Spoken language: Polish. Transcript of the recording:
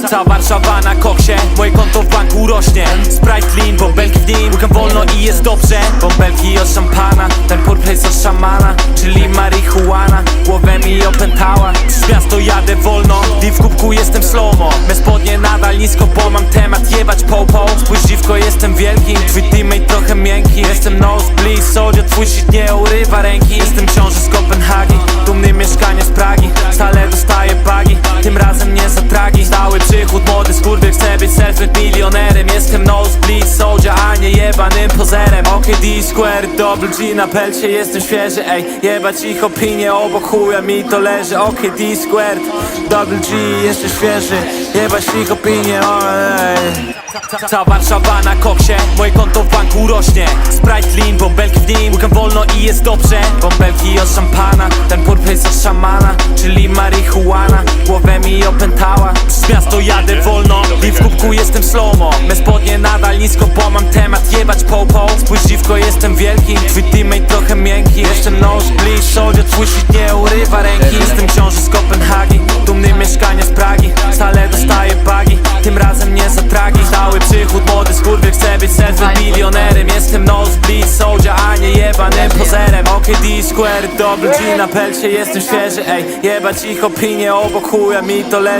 Cała Warszawa na koksie, moje konto w banku rośnie. Sprite clean, bąbelki w nim, łykam wolno i jest dobrze. Bąbelki od szampana, ten purple od szamana. Czyli marihuana, głowę mi opętała. Przez miasto jadę wolno, i w kubku jestem slomo. Me spodnie nadal nisko, bo mam temat jebać popo Spójrz dziwko, jestem wielki, twój teammate trochę miękki. Jestem nosebleed, soldier, twój shit nie urywa ręki pozerem OKD Square, double G na pelcie, jestem świeży, ej. Jebać ich opinie, obok chuja mi to leży. OKD Square, double G, jeszcze świeży. Jebać ich opinie, ej. Ca- Cała Warszawa na koksie, moje konto w banku rośnie. Sprite clean, bąbelki w nim, łykam wolno i jest dobrze. Bąbelki od szampana, ten purple od szamana Czyli marihuana, głowę mi opętała. Przez miasto jadę wolno i w kubku jestem slomo. Me spodnie nadal nisko, bo mam temat jebać popo Spójrz dziwko, jestem wielki, twój teammate trochę miękki. Jestem nosebleed, soldier, twój nie urywa ręki pozerem OKD Square, double G na pelcie, jestem świeży, ej. Jebać ich opinie, obok chuja mi to leży